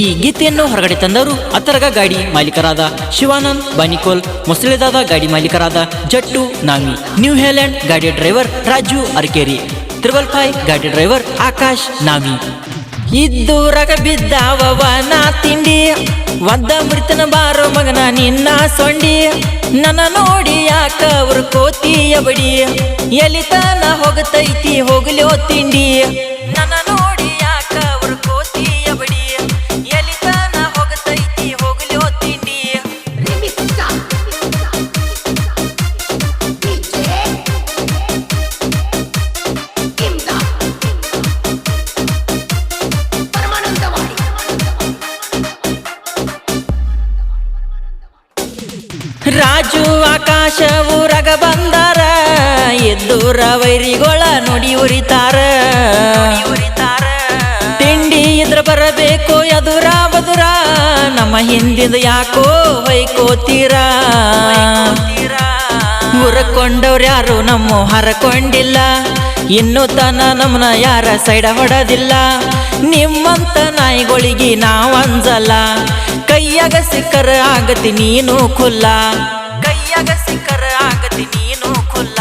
ಈ ಗೀತೆಯನ್ನು ಹೊರಗಡೆ ತಂದವರು ಅತರಗ ಗಾಡಿ ಮಾಲೀಕರಾದ ಶಿವಾನಂದ್, ಬಾನಿಕೋಲ್, ಮೊಸಳೆದಾದ ಗಾಡಿ ಮಾಲೀಕರಾದ ಜಟ್ಟು, ನಾಮಿ, ನ್ಯೂ ಹೇಲೆಂಡ್ ಗಾಡಿ driver Raju Arkeri triple five ಗಾಡಿ ಡ್ರೈವರ್ ಆಕಾಶ್, ನಾಮಿ. ಇದ್ದೂರಾಗ ಬಿದ್ದಾವವ ನಾ ತಿಂಡಿ ಒದ್ದ ಮೃತನ ಬಾರೋ ಮಗನ ನಿನ್ನ ಸೊಂಡಿ. ನನ್ನ ನೋಡಿ ಯಾಕ ಅವ್ರ ಕೋತಿಯ ಬಡಿ, ಎಲಿತನ ಹೋಗತೈತಿ ಹೋಗ್ಲೋ ತಿಂಡಿ. ನನ್ನ ರಾಜು ಆಕಾಶ ರಗ ಬಂದಾರ ಎದ್ದೂರ ವೈರಿಗೊಳ ನುಡಿ ಉರಿತಾರ. ತಿಂಡಿ ಇದ್ರ ಬರಬೇಕು ಎದುರ ಬದುರ ನಮ್ಮ ಹಿಂದಿಂದ ಯಾಕೋ ವೈಕೋತೀರ ಉರಕೊಂಡವ್ರು ಯಾರು ನಮ್ಮ ಹರಕೊಂಡಿಲ್ಲ ಇನ್ನು ತನ ನಮ್ಮನ ಯಾರ ಸೈಡ ಹೊಡದಿಲ್ಲ. ನಿಮ್ಮಂತ ನಾಯಿಗಳಿಗೆ ನಾವಂಜಲ್ಲ ಕೈಯಾಗ ಸಿಕ್ಕರ ಆಗತಿ ನೀನು ಖುಲ್ಲ. ಕೈಯಾಗ ಸಿಕ್ಕರ ಆಗತಿ ನೀನು ಖುಲ್ಲ.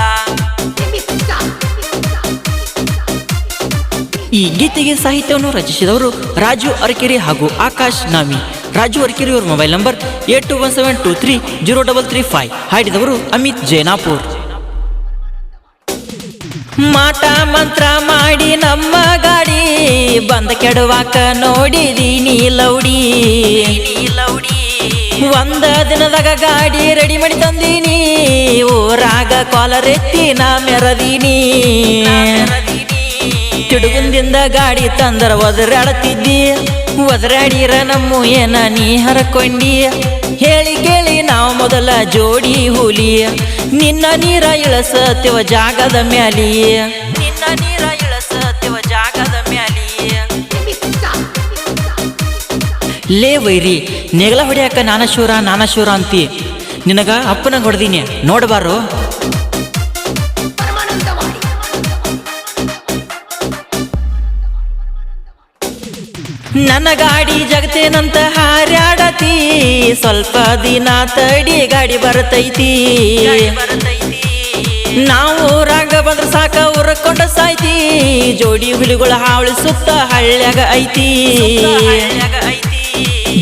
ಈ ಗೀತೆಗೆ ಸಾಹಿತ್ಯವನ್ನು ರಚಿಸಿದವರು ರಾಜು ಅರಕೆರೆ ಹಾಗೂ ಆಕಾಶ್ ನಾಮಿ. ರಾಜು ಅರಕೆರೆ ಅವರ mobile number eight two one seven two three zero double three five. ಹಾಡಿದವರು Amit Jainapur. ಮಾಟ ಮಂತ್ರ ಮಾಡಿ ನಮ್ಮ ಗಾಡಿ ಬಂದ ಕೆಡವಾಕ ನೋಡಿದೀನಿ ಲೌಡಿ ಲೌಡಿ. ಒಂದ ದಿನದಾಗ ಗಾಡಿ ರೆಡಿ ಮಾಡಿ ತಂದೀನಿ. ಊರಾಗ ಕಾಲರೆತ್ತಿ ನಾ ಮೆರದೀನಿ. ತಿಡುಗುಂದಿಂದ ಗಾಡಿ ತಂದರ ಒದರಾಡತಿದ್ದಿ. ಒದರಾಡಿರ ನಮ್ಮ ಏನ ನೀ ಹರಕೊಂಡಿ. ಹೇಳಿ ಕೇಳಿ ನಾವು ಮೊದಲ ಜೋಡಿ ಹುಲಿ. ನಿನ್ನ ನೀರ ಇಳಸತ್ಯವ ಜಾಗದ ಮ್ಯಾಲಿ. ನಿನ್ನ ನೀರ ಇಳಸತ್ಯವ ಜಾಗದ ಮ್ಯಾಲಿ. ಲೇ ವೈರಿ, ನೆಗಲ ಹೊಡ್ಯಾಕ ನಾನಶೂರ ನಾನಶೂರ ಅಂತಿ. ನಿನಗ ಅಪ್ಪನ ಹೊಡೆದೀನಿ ನೋಡಬಾರು ನನ್ನ ಗಾಡಿ ಜಗತ್ತೇನಂತ ಹಾರ್ಯಾಡತಿ. ಸ್ವಲ್ಪ ದಿನ ತಡಿ ಗಾಡಿ ಬರತೈತಿ. ನಾವು ಊರಾಗ ಬಂದ್ರ ಸಾಕ ಉರ್ಕೊಂಡ ಸಾಯ್ತಿ. ಜೋಡಿ ಹುಲಿಗಳ ಹಾವಳಿ ಸುತ್ತ ಹಳ್ಳ್ಯಾಗ ಐತಿ.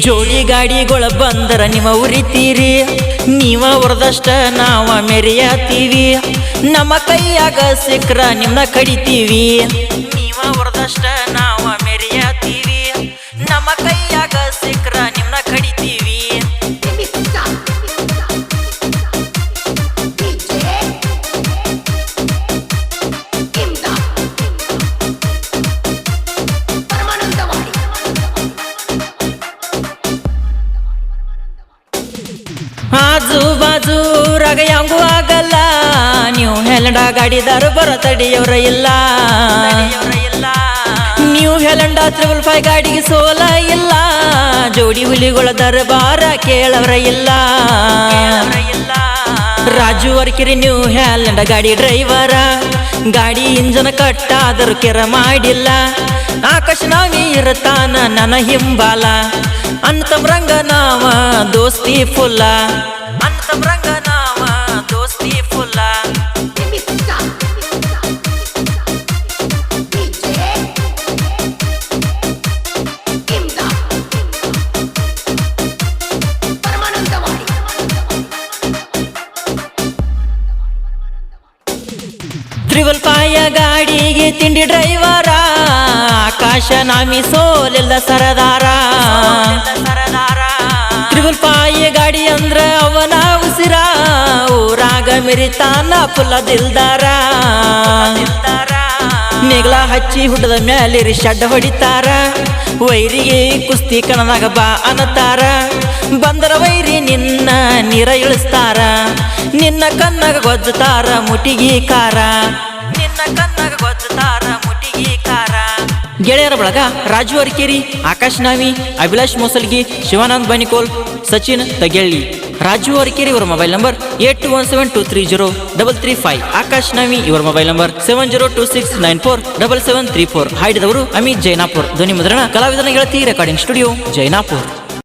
ಜೋಡಿ ಗಾಡಿಗಳ ಬಂದರ ನಿಮ್ಮ ಉರಿತೀರಿ ನೀವ ಹೊರದಷ್ಟ ನಾವ ಮೆರೆಯತೀವಿ. ನಮ್ಮ ಕೈಯಾಗ ಸಿಕ್ರ ನಿಮ್ನ ಕಡಿತೀವಿ. ನೀವ ಉರದಷ್ಟ ಆಜು ಬಾಜು ರಗ ಯಾಂಗು ಆಗಲ್ಲ. ನೀವು ಹೆಲಂಡ ಗಾಡಿದಾರ ಬರ ತಡಿಯವ್ರ ಇಲ್ಲ. ನೀವು ಹೆಲಂಡ ತ್ರಿಬಲ್ ಫೈವ್ ಗಾಡಿಗೆ ಸೋಲ ಇಲ್ಲ. ಜೋಡಿ ಹುಲಿಗಳ ದರ್ಬಾರ ಕೇಳವ್ರ ಇಲ್ಲ. ರಾಜು ವರ್ಕಿರಿ ನೀವು ಹೆಲಂಡ ಗಾಡಿ ಡ್ರೈವರ. ಗಾಡಿ ಇಂಜನ ಕಟ್ಟಾದರೂ ಕೆರ ಮಾಡಿಲ್ಲ. ಆಕಾಶ ನಾವೇ ಇರತಾನ, ನನ್ನ ಹಿಂಬಾಲ. ಅಂತಮ್ರಂಗ ನಾವ ದೋಸ್ತಿ ಫುಲ್ಲ ಅಂತಮ್ರಂಗ ನಾವ ದೋಸ್ತಿ ಫುಲ್ಲ Remixta. DJ. Imda. Paramanandawadi triple ಪಾಯ ಗಾಡಿಗೆ ತಿಂಡಿ ಡ್ರೈವರ ಆಕಾಶ ನಾಮಿ ಸೋಲಿಲ್ಲ ಸರದಾರ ಪಾಯ ಗಾಡಿ ಅಂದ್ರ ಅವನ ಉಸಿರ. ಊರಾಗ ಮಿರಿತಾನ ಫುಲ್ಲ ದಿಲ್ದಾರ ನೆಗ್ಲ ಹಚ್ಚಿ ಹುಡ್ಡದ ಮ್ಯಾಲಿರಿ ಶಡ್ಡ ಹೊಡಿತಾರ. ವೈರಿಗೆ ಕುಸ್ತಿ ಕಣದಾಗ ಬಾ ಅನ್ನತಾರ. ಬಂದರ ವೈರಿ ನಿನ್ನ ನೀರ ಇಳಿಸ್ತಾರ. ನಿನ್ನ ಕಣ್ಣಾಗ ಗೊಜ್ಜತಾರ ಮುಟಿಗಿ ಕಾರ. ನಿನ್ನ ಮುಟಿಗಿ ಕಾರ ಗೆಳೆಯರ ಬಳಗ ರಾಜು ಅರ್ಕೇರಿ, ಆಕಾಶ್ ನಾವಿ, ಅಭಿಲಾಷ್ ಮೊಸಲ್ಗಿ, ಶಿವಾನಂದ್ ಬನಿಕೋಲ್, ಸಚಿನ್ ತಗೆಳ್ಳಿ. ರಾಜು ಅರಕೇರಿ ಇವರ mobile number eight two one seven two three zero double three five. Akash Navi ಇವರ mobile number seven zero two six nine four double seven three four. ಹಾಡಿದವರು Amit Jainapur. ಧ್ವನಿ ಮುದ್ರಣ ಕಲಾವಿದನ ಗೆಳತಿ ರೆಕಾರ್ಡಿಂಗ್ ಸ್ಟುಡಿಯೋ ಜೈನಾಪುರ್.